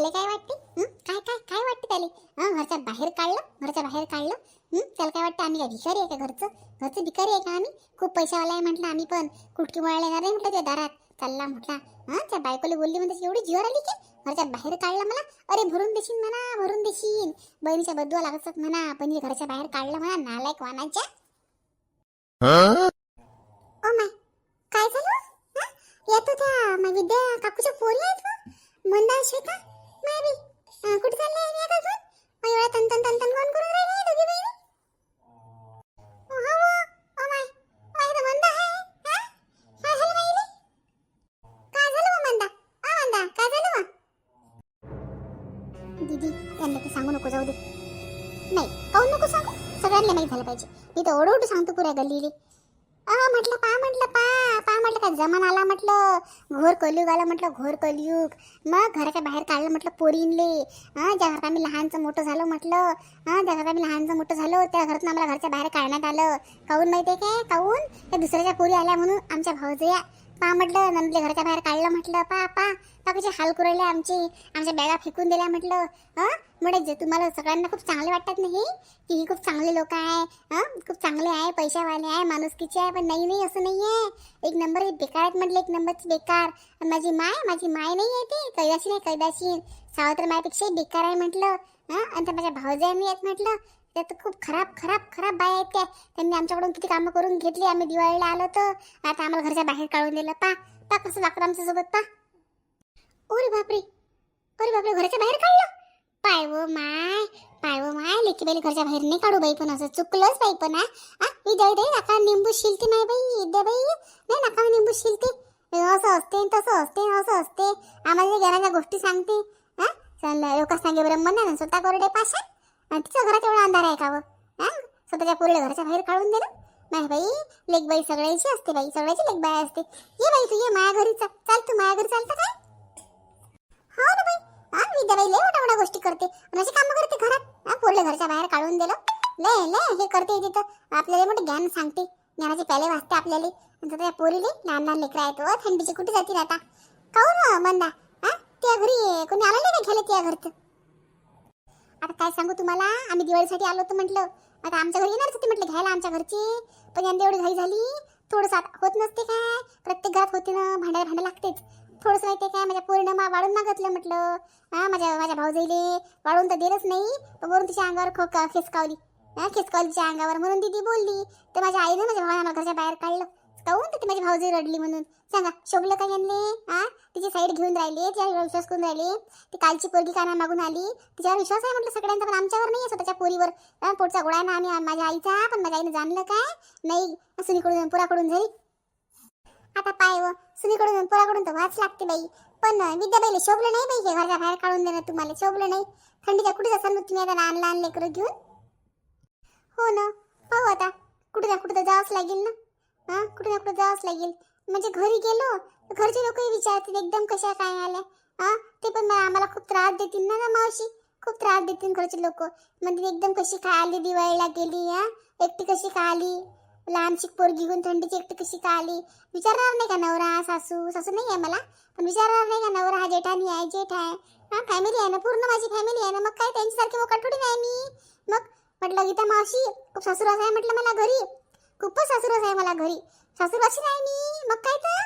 त्याला काय वाटते? काय काय काय वाटते त्याला? हं घरच्या बाहेर काढलं घरच्या बाहेर काढलं? त्याला काय वाटतं? आम्ही काय भिकारी आहे का घरचं? घरचं भिकारी आहे का आम्ही? खूप पैशावाला आहे म्हटलं आम्ही पण. कुटकी वळायला येणार नाही म्हटलं त्या दारात. चालला म्हटला हां त्या बायकोला बोलली म्हणते एवढी जीवर आली की घरच्या बाहेर काढलं मला? अरे भरून देशील म्हणा भरून देशील. बहिणीच्या बद्दुआ लागतात म्हणा पण घरच्या बाहेर काढलं म्हणा नालायक वानाच्या. ओ माय काय झालं? हं? या तो त्या विद्या काकूच्या पोरी आहेत मंदा श्वेता अं, कुठे चालल्या आहे या अजून मग तन तन तन तन कोण करून राहिले हे दोघी बहिणी हो, हो, हो, माय. माय तर मंदा आहे काय झालं माईले काय झालं मग मंदा? आ मंदा काय झालं मग? दीदी त्यांना ते सांगू नको जाऊ दे. नाही काहून नको सांगू? सगळ्यांना झालं पाहिजे. मी तर ओढवतो सांगतो पुऱ्या गल्लीले. म्हटलं पा म्हटलं पा पा म्हटलं काय जमान आला म्हटलं. घोर कलियुग आला म्हटलं घोर कलयुग. मग घराच्या बाहेर काढलं म्हटलं पोरींले. हां ज्या घरात आम्ही लहानचं मोठं झालो म्हटलं. हां ज्या घरात आम्ही लहानचं मोठं झालो त्या घरातून आम्हाला घरच्या बाहेर काढण्यात आलं. काहून माहितीये काय? काहून? त्या दुसऱ्याच्या पोरी आल्या म्हणून आमच्या भाऊजया पा म्हटलं नंदले घराच्या बाहेर काढलं म्हटलं पा पा. पा कसे हाल कुरले आमचे. आमच्या बॅगा फेकून दिल्या म्हटलं. हा? म्हणजे जे तुम्हाला सगळ्यांना खूप चांगले वाटतात नाही की ही खूप चांगले लोक आहे. हा? खूप चांगले आहे पैशावाले आहे माणुसकीचे आहे पण नाही नाही असं नाही आहे. एक नंबर हे बेकार आहेत म्हटलं एक नंबरची बेकार. आणि माझी माय माझी माय नाही आहे ती. कैदाशी नाही कैदाशी सावत्र मायापेक्षाही बेकार आहे म्हटलं. हा? आणि तर माझ्या भावजाई मी आहेत म्हटलं. त्या तर खूप खराब खराब खराब बाय आहेत त्या. त्यांनी आमच्याकडून किती कामं करून घेतली. आम्ही दिवाळीला आलो तर आता आम्हाला घरच्या बाहेर काढून दिलं. पा पा कसं वागतं आमच्यासोबत पा. अरे बापरे. अरे बापरे घराच्या बाहेर काढलं? पाय व माय पाय व माय लेकी बाई घरच्या बाहेर नाही काढू बाई पण असं. चुकलंच बाई पण हा. मी ही दे दे नका निंबू शिलते नाही बाई. दे बाई. नाही नका निंबू शिलते. असं असते तसं असते असं असते. आम्हाला घराच्या गोष्टी सांगते हा. चल लोक सांगे ब्रह्मन ना स्वतः कोरडे पाशा तिच्या घरात एवढा अंधार आहे का व हा? स्वतःच्या पोरीला घराच्या बाहेर काढून दिलं नाही बाई लेक बाई सगळ्याची असते बाई सगळ्याची लेक बाई असते. ये बाई तू ये माया घरी चाल तू माया घरी चालता काय? हो ना बाई. हा विद्याबाई लय मोठ्या मोठ्या गोष्टी करते. आणि अशी कामं करते घरात. हा पोरले घरच्या बाहेर काढून दिलं ले ले हे करते तिथं आपल्याला मोठं ज्ञान सांगते. ज्ञानाचे प्याले वाचते आपल्याला. आणि त्या पोरीले लहान लहान लेकरं आहेत. व थंडीची कुठे जातील आता? काहून हो, मंदा? हा त्या घरी कोणी आलं नाही का त्या या घरचं? आता काय सांगू तुम्हाला? आम्ही दिवाळीसाठी आलो होतो म्हटलं. आता आमच्या घरी येणारच होती म्हटलं घ्यायला आमच्या घरची. पण यंदा एवढी घाई झाली. थोडंसं आता होत नसते काय? प्रत्येक घरात होते ना भांड्या भांडा लागतेच. थोडंसं माहिती काय? माझ्या पूर्ण मा वाढून मागतलं म्हटलं. हा माझ्या माझ्या भाऊजाईले वाढून तर दिलंच नाही पण वरून तिच्या अंगावर खो खेसकावली. खेचकावली हा खेचकावली तिच्या अंगावर. म्हणून दिदी बोलली. तर माझ्या आईने माझ्या भावाला घरच्या बाहेर काढलं. काऊन हो? तर ती माझी भाऊजी रडली म्हणून. सांगा शोभलं का यांनी? हा तिची साईड घेऊन राहिली तिच्यावर विश्वास करून राहिली. ती कालची पोरगी काना मागून आली. तिच्यावर विश्वास आहे म्हटलं सगळ्यांचा पण आमच्यावर नाही आहे स्वतःच्या पोरीवर. पोटचा गोळा ना आम्ही माझ्या आईचा पण माझ्या आईने जाणलं काय? नाही सुनीकडून पुराकडून झाली आता पाय व सुनीकडून पुराकडून तर वाच लागते बाई. पण विद्याबाईला शोभलं नाही बाई हे घराच्या बाहेर काढून देणं तुम्हाला शोभलं नाही. थंडीच्या कुठे जासाल मग तुम्ही आता लहान लहान लेकरं घेऊन? हो ना. पाहू आता कुठे ना कुठे तर जावंच लागेल ना. हा? कुठे ना कुठे जावंच लागेल. म्हणजे घरी गेलो तर घरचे लोकही विचारतील एकदम कशा काय आल्या? हा? ते पण आम्हाला खूप त्रास देतील ना ना मावशी? खूप त्रास देतील घरचे लोक. म्हणजे एकदम कशी काय आली दिवाळीला गेली हा? एकटी कशी काय आली? लहानशी पोरगी घेऊन थंडीची एकटी कशी काय आली? विचारणार नाही का नवरा सासू? सासू नाही आहे मला. पण विचारणार नाही का नवरा? हा जेठानी आहे जेठ आहे. हा फॅमिली आहे ना पूर्ण माझी फॅमिली आहे ना. मग काय त्यांच्यासारखी मोकाटोडी नाही मी? मग म्हटलं गीता मावशी खूप सासूरास आहे म्हटलं मला घरी. खूपच सासूरस आहे मला घरी. सासूराशी नाही मी. मग काय तर?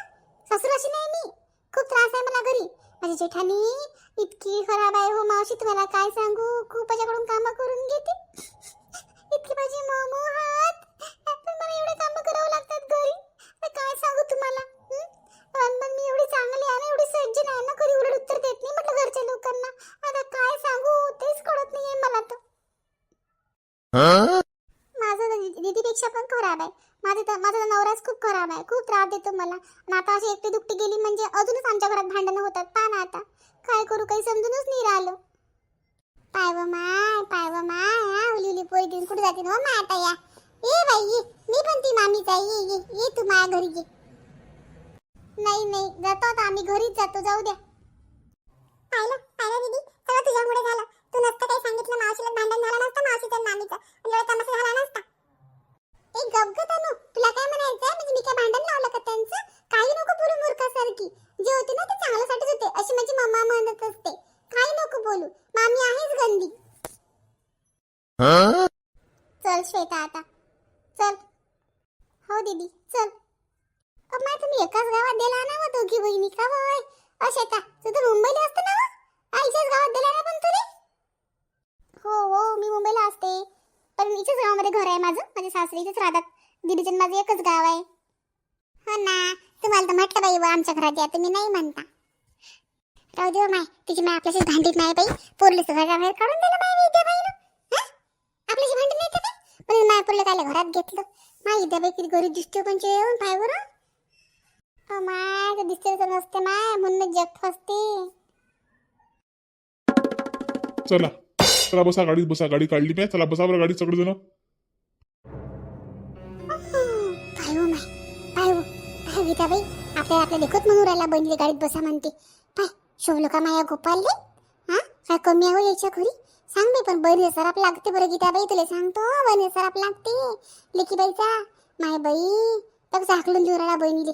सासूराशी नाही मी. खूप त्रास आहे मला घरी. माझी जेठानी इतकी खराब आहे हो मावशी तुम्हाला काय सांगू? खूप माझ्याकडून कामं करून घेते. इतकी माझी मोमो हात. पण मला एवढे कामं करावं लागतात घरी. काय सांगू तुम्हाला? पण पण मी एवढी चांगली आहे ना एवढी सज्जन आहे ना कधी उलट उत्तर देत नाही म्हटलं घरच्या लोकांना. आता काय सांगू? तेच कळत नाहीये मला तर माझं तर दि- दीदीपेक्षा पण खराब आहे माझं तर माझा तर नवराच खूप खराब आहे खूप त्रास देतो मला. आणि आता अशी एकटी दुकटी गेली म्हणजे अजूनच आमच्या घरात भांडणं होतात. पा ना आता. काय करू काही समजूनच नाही राहिलं. पाय व माय पाय व माय हा उली उली पोरी घेऊन कुठे जाते हो माय आता या. ए बाई ये. मी पण ती मामीच आहे. ये ये ये तू माया घरी ये. नाही नाही. जातो आता आम्ही. घरीच जातो. जाऊ द्या. पाहिलं? पाहिलं दीदी? सगळं तुझ्यामुळे झालं. तू नसतं काही सांगितलं. मावशीला भांडण झालं नसतं मावशीचं मामीचं. आणि तमाशा झाला नसता ए गप ग तनू तुला काय म्हणायचंय म्हणजे मी काय भांडण लावलं का त्यांचं? काही नको पुरी मूर्खासारखी. जे होते ना ते चांगल्यासाठीच होते अशी माझी मम्मा म्हणत असते. काही नको बोलू मामी आहेच गंदी. चल श्वेता आता. चल. हो दीदी चल. अम्मा तुम्ही एकाच गावात दिला ना मग दोघी बहिणी का होय? अ श्वेता तू तर मुंबईला असते ना? आईच्याच गावात दिला ना पण तुले? हो हो मी मुंबईला असते. पण इथेच गावामध्ये घर आहे माझं माझे सासरे इथेच राहतात. दीदीचं माझं एकच गाव आहे हो ना तुम्हाला तर म्हटलं बाई व आमच्या घरात या तुम्ही नाही म्हणता. राहू दे हो माय तिची माय आपल्याशी भांडीत नाही बाई. पोरली घराच्या बाहेर काढून दिलं माय विद्या बाईनं हं? आपल्याशी भांडण नाही का पण माय पोरलं काय घरात घेतलं. माय विद्या बाई किती गरीब दिसतो हो पण म्हणजे, येऊन हो, पाय बरं अ माय तर दिसते तर नसते माय म्हणून जग फसते. चला. चला बसा गाडीत बसा गाडी काढली मी. चला बसा बरं गाडीत सगळेजण. काय आपल्याला आपल्या देखत म्हणून राहिला बहिणीला गाडीत बसा म्हणते. पाय शोभलो का माया गोपाल रे. हा? काय कमी आहे हो याच्या घरी? सांग मी पण बहिणी सराप लागते बरं गीताबाई तुला सांगतो बहिणी सराप लागते. लेकी बाईचा माय बाई. तर झाकलून देऊ राहिला बहिणीले.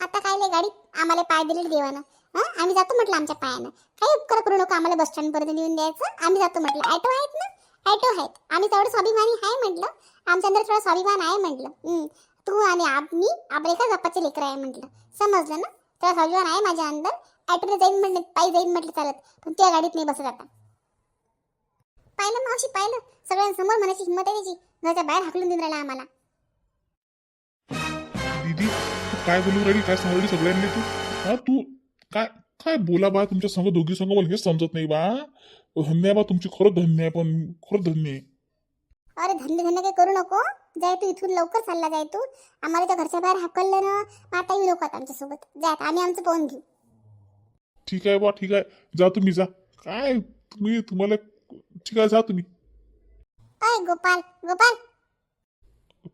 आता काय लय गाडीत आम्हाला पाय दिले देवानं. हा? आम्ही जातो म्हटलं आमच्या पायानं. काही उपकार करू नको आम्हाला बस स्टँडपर्यंत नेऊन द्यायचं? आम्ही जातो म्हटलं. ॲटो आहेत ना? ॲटो आहेत. आम्ही तेवढं स्वाभिमानी आहे म्हटलं. आमच्या अंदर थोडा स्वाभिमान आहे म्हटलं. तू आणि आम्ही आपल्या एका गप्पाचे लेकर आहे म्हटलं. समजलं ना? तेव्हा स्वाभिमान आहे माझ्या अंदर. ॲटोने जाईन म्हटलं पायी जाईन म्हटलं चालत. पण त्या गाडीत नाही बसत आता. पाहिलं मावशी पाहिलं. सगळ्यांसमोर म्हणायची हिंमत आहे त्याची. घरच्या बाहेर हाकलून देऊन राहिला आम्हाला. दीदी तू काय बोलून राहिली? काय सांगली सगळ्यांनी तू? हा तू काय काय बोला बा तुमच्या संग दोघी संग मला हेच समजत नाही बा. धन्य आहे बा तुमची खरंच धन्य आहे पण खरंच धन्य आहे. अरे धंदे धंदे काही करू नको. जाय तू इथून लवकर चालला जाय तू. आम्हाला त्या घरच्या बाहेर हाकललं ना आता येऊ नको आता आमच्यासोबत. जाय आता आम्ही आमचं पाहून घेऊ. ठीक आहे बा ठीक आहे. जा तुम्ही जा. काय तुम्ही तुम्हाला ठीक आहे जा तुम्ही. अय गोपाल गोपाल.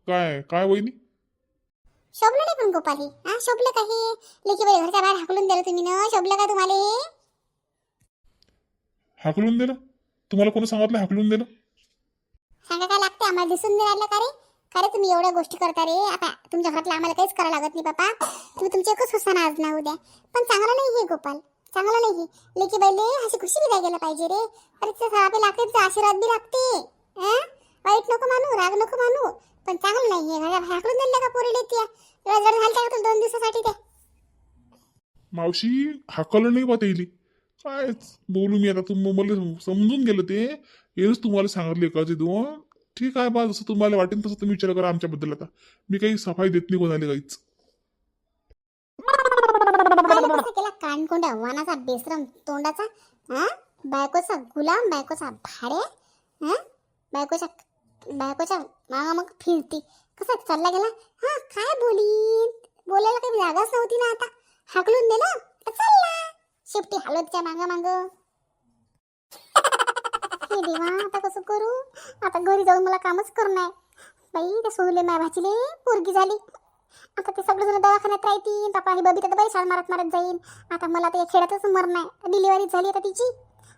काय काय वहिनी? शोभलं नाही पण गोपाल हे. हा शोभलं का हे? लेकी बाई घरच्या बाहेर हाकलून दिलं तुम्ही ना. शोभलं का तुम्हाला? हे? हाकलून दिलं? तुम्हाला कोणी सांगितलं हाकलून दिलं सांगा काय लागते आम्हाला दिसून नाही राहिलं का रे? अरे तुम्ही एवढ्या गोष्टी करता रे. आता तुमच्या घरातलं आम्हाला काहीच करावं लागत नाही बापा. तुम्ही तुमचे एकच हुसाना आज ना उद्या पण चांगलं नाही हे गोपाल. चांगलं नाही लेकी बैले अशी खुशी विदाय गेलं पाहिजे रे. अरे तिथे आपल्या लागते आशीर्वाद बी लागते. वाईट नको मानू राग नको मानू. पण चांगलं नाही हे. घरात हाकलून दिलं का पोरी त्या? एवढं जड झालं का दोन दिवसासाठी ते मावशी हाकलं नाही बा त्याली काय बोलू मी आता. तुम मला समजून गेलं ते. हेच तुम्हाला सांगितले का ते दोन. ठीक आहे बा जसं तुम्हाला वाटेल तसं तुम्ही विचार करा आमच्याबद्दल आता. मी काही सफाई देत नाही कोणाला काहीच. केला कानकोंड्या वानाचा बेसरम तोंडाचा हा? बायकोचा गुलाम बायकोचा भाडे हा? बायकोच्या बायकोच्या मागा मग फिरती. कसा चालला गेला? हा काय बोलीन? बोलायला काही जागाच नव्हती ना आता. हाकलून दिला चालला. शेपटी हलतच्या मागा मागं. हे देवा आता कसं करू? आता घरी जाऊन मला कामच करणार. बाई त्या सोनूले माय भाजीले पोरगी झाली. आता ते सगळेजण दवाखान्यात राहतील. बापा ही बबी तर बाई शाळ मारत मारत जाईल आता मला ते खेळातच मरण आहे डिलिव्हरी झाली आता तिची.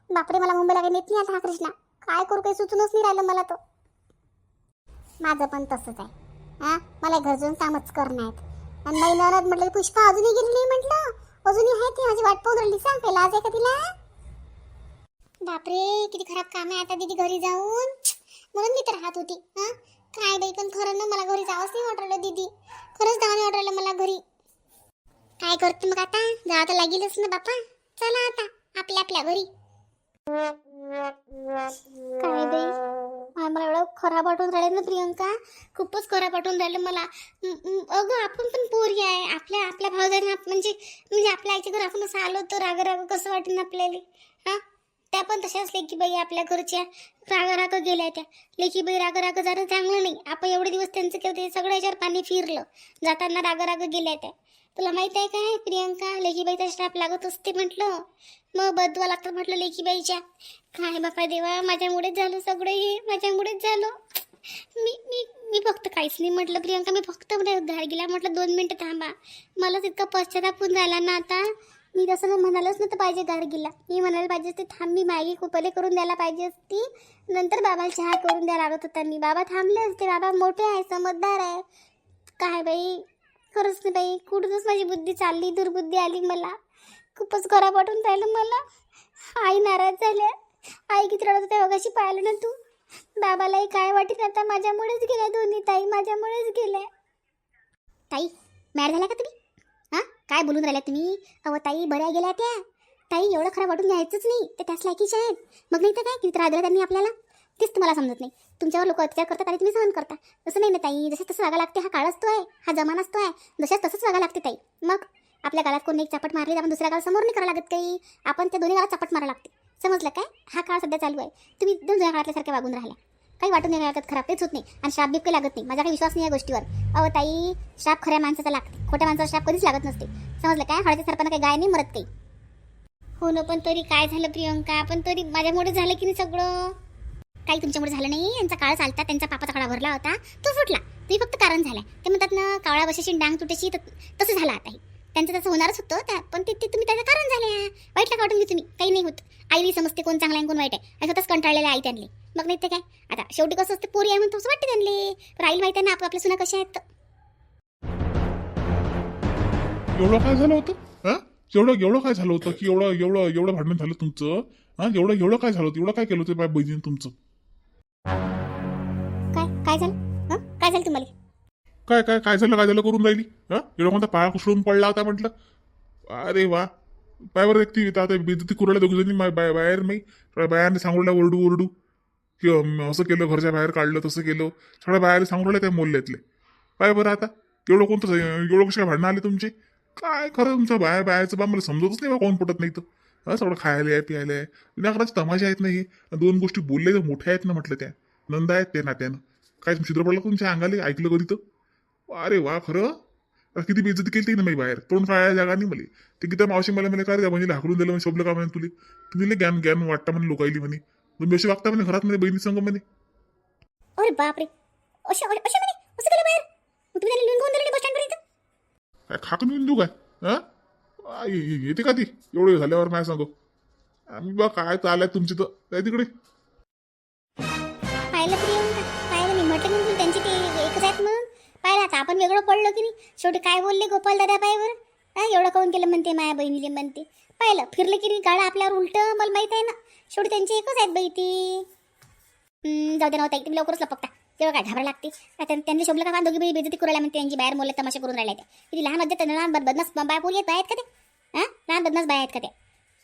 बापरे मला मुंबईला काही नेत नाही आता हा कृष्णा. काय करू काही सुचूनच नाही राहिलं मला तो माझं पण तसंच आहे. हा? मला घर जाऊन कामच करणं आहेत. आणि नाही म्हटलं पुष्पा अजूनही गेली नाही म्हटलं? अजूनही आहे ती माझी वाट पाहून राहिली. सांग काही लाज आहे का तिला? बापरे किती खराब काम आहे आता दीदी घरी जाऊन. म्हणून मी तर राहत होती हा? काय बाई पण खरं ना मला घरी जावंच नाही वाटलं दीदी. खरंच जावं नाही वाटलं मला घरी. काय करते मग आता? जावं तर लागेलच ना बापा. चला आता आपल्या आपल्या घरी. काय बाई? मला एवढं खराब वाटून राहिलं ना प्रियंका. खूपच खराब वाटून राहिलं मला. अगं आपण पण पोरी आहे. आपल्या आपल्या भावजाने आप- म्हणजे म्हणजे आपल्या आईच्या घर आपण असं आलो तर राग राग कसं वाटेल आपल्याला? हा? त्या पण तशाच लेखीबाई आपल्या घरच्या राग गेल्या त्या. लेकीबाई रागाराग राग राग जाणं चांगलं नाही. आपण एवढे दिवस त्यांचं केलं ते सगळं याच्यावर पाणी फिरलं. जाताना राग राग गेल्या त्या. तुला माहीत आहे काय प्रियंका? लेकीबाईचा श्राप लागत असते म्हटलं. मग बदवा लागतात म्हटलं लेकीबाईच्या काय बापा देवा माझ्यामुळेच झालं सगळं हे. माझ्यामुळेच झालं. मी मी मी फक्त काहीच नाही म्हटलं प्रियंका. मी फक्त घर गेला. म्हटलं दोन मिनटं थांबा. मला तितका पश्चाताप पण झाला ना आता. मी तसं ना म्हणालच नव्हतं पाहिजे गाडगीला मी म्हणायला पाहिजे असते थांब मी मॅगी कुपले करून द्यायला पाहिजे असती. नंतर बाबाला चहा करून द्यायला लागत होता मी. बाबा थांबले असते बाबा मोठे आहे समजदार आहे. काय बाई खरंच नाही बाई कुठूनच माझी बुद्धी चालली दुर्बुद्धी आली मला. खूपच खराब वाटून राहिलं मला. आई नाराज झाल्या आई किती रडत होत्या वगाशी पाहिलं ना तू. बाबालाही काय वाटेल आता? माझ्यामुळेच गेल्या दोन्ही ताई माझ्यामुळेच गेल्या. ताई मॅड झाल्या का तुम्ही? काय बोलून राहिल्या तुम्ही? अहो ताई बऱ्या गेल्या त्या. ताई एवढं खरं वाटून घ्यायचंच नाही. ते त्याच लायकीच्या आहेत. मग नाही तर काय? किती राहिलं त्यांनी आपल्याला. तेच तुम्हाला समजत नाही. तुमच्यावर लोक अत्याचार करतात आणि तुम्ही सहन करता. तसं नाही ना ताई. जसं तसं वागा लागते हा काळच तो आहे. हा जमानाच तो आहे. जशाच तसंच वागा लागते ताई. मग आपल्या गाळात कोणी एक चापट मारली तर आपण दुसऱ्या गाला समोर नाही करावं लागत काही. आपण त्या दोन्ही गाळात चापट मारा लागते. समजलं काय? हा काळ सध्या चालू आहे. तुम्ही दोन जुन्या काळातल्यासारख्या वागून राहिल्या काही वाटून नाही लागत खराब तेच होत नाही. आणि श्राप बीप काही लागत नाही. माझा काही विश्वास नाही या गोष्टीवर. अहो ताई श्राप खऱ्या माणसाचा लागते. खोट्या माणसाचा श्राप कधीच लागत नसते. समजलं काय? हळदच्या सरपानं काही गाय नाही मरत काही. हो ना पण तरी काय झालं प्रियंका? पण तरी माझ्यामुळे झालं की नाही सगळं? काही तुमच्यामुळे झालं नाही. यांचा काळ चालता त्यांचा पापाचा काळा भरला होता. तो फुटला. तुम्ही फक्त कारण झालाय. ते म्हणतात ना कावळा बसायची डांग तर तसं झालं आता हे. त्यांचं तसं होणारच होतं त्या पण ते ते तुम्ही त्याचं कारण झाले वाईटला घे तुम्ही. काही नाही होत. आईली समजते कोण चांगला आहे कोण वाईट आहे. आणि स्वतःच कंटाळलेल्या आई त्यांनी. मग नाही ते काय? आता शेवटी कसं असतं पोरी आहे म्हणून तसं वाटते त्यांनी पण आईला माहिती आहे ना आप आपल्या सुना कशा आहेत. एवढं काय झालं होतं? हा? एवढं एवढं काय झालं होतं की एवढं एवढं एवढं भांडण झालं तुमचं? हा? एवढं एवढं काय झालं होतं? एवढं काय केलं होतं माझ्या बहिणीने तुमचं? काय काय झालं? हं? काय झालं तुम्हाला? काय काय काय झालं काय झालं करून राहिली? हा? एवढा कोणता पाया कुसळून पडला होता म्हटलं. अरे वा. पायावर व्यक्ती आता बेजती कुराला दोघी जणी मा- बाहेर मी बायाने सांगूला ओरडू ओरडू. किंवा असं केलं घरच्या बाहेर काढलं तसं केलं. सगळ्या बाहेर सांगू राहिले त्या मोल्ल्यातले. पाय बरं आता. एवढं कोणतं एवढं कशा भांडणं आले तुमचे? काय खरं तुमचं बाया बायाचं बा मला समजतच नाही बा कोण पटत नाही तर हा सगळं खायला आहे प्यायला आहे. विनाकाराचे तमाशे आहेत नाही दोन गोष्टी बोलले तर मोठ्या आहेत ना म्हटलं त्या. नंदा आहेत त्या नात्यानं. काय छिद्र पडलं तुमच्या अंगाले ऐकलं कधी तर? अरे वा खरं? अरे किती बेइज्जती केली ती ना मी बाहेर. तोंड काय जागा नाही मला ते किती मावशी मला म्हणे काय रे म्हणजे हाकलून दिलं म्हणे शोभलं का म्हणे तुले? तुम्ही ज्ञान ज्ञान वाटतं म्हणे लोकायली म्हणे. तुम्ही अशी वागता म्हणे घरात म्हणे बहिणी संग म्हणे? अरे बापरे. अशा अशा म्हणे? असं केलं बाहेर? मग तुम्ही त्याला लिहून घेऊन दिलं बस स्टँडपर्यंत काय खाक नेऊन देऊ काय? हा? येते का ती? एवढं झाल्यावर काय सांगू. आम्ही बा काय चाललंय तुमची तर? काय तिकडे. आपण वेगळं पडलो की नाही? शेवटी काय बोलले गोपाल दादा पायवर हा एवढं काऊन केलं म्हणते माया बहिणीले म्हणते. पाहिलं फिरलं की नाही? गाडा आपल्यावर उलट मला माहीत आहे ना. शेवटी त्यांची एकच आहेत बाई ती. जाऊ दे नव्हता हो तुम्ही लवकरच लपकता. तेव्हा काय घाबरा लागते? आता त्यांनी शोभलं का? दोघी बाई बेजती करू म्हणते त्यांची बाहेर मोले तमाशा करून राहिल्या त्या. किती लहान होते त्यांना लहान बद- बाय पोरी आहेत बाय आहेत का ते हा लहान बदनास बाय आहेत का ते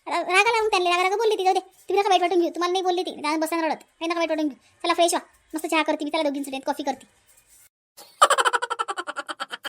रागा लावून त्यांनी रागा रागा बोलली ती जाऊ दे. तुम्ही नका वाईट वाटून घेऊ. तुम्हाला नाही बोलली ती. राग बसा रडत. काही नका वाईट वाटून घेऊ. चला फ्रेश व्हा. मस्त चहा करते मी. त्याला दोघींसाठी कॉफी करते.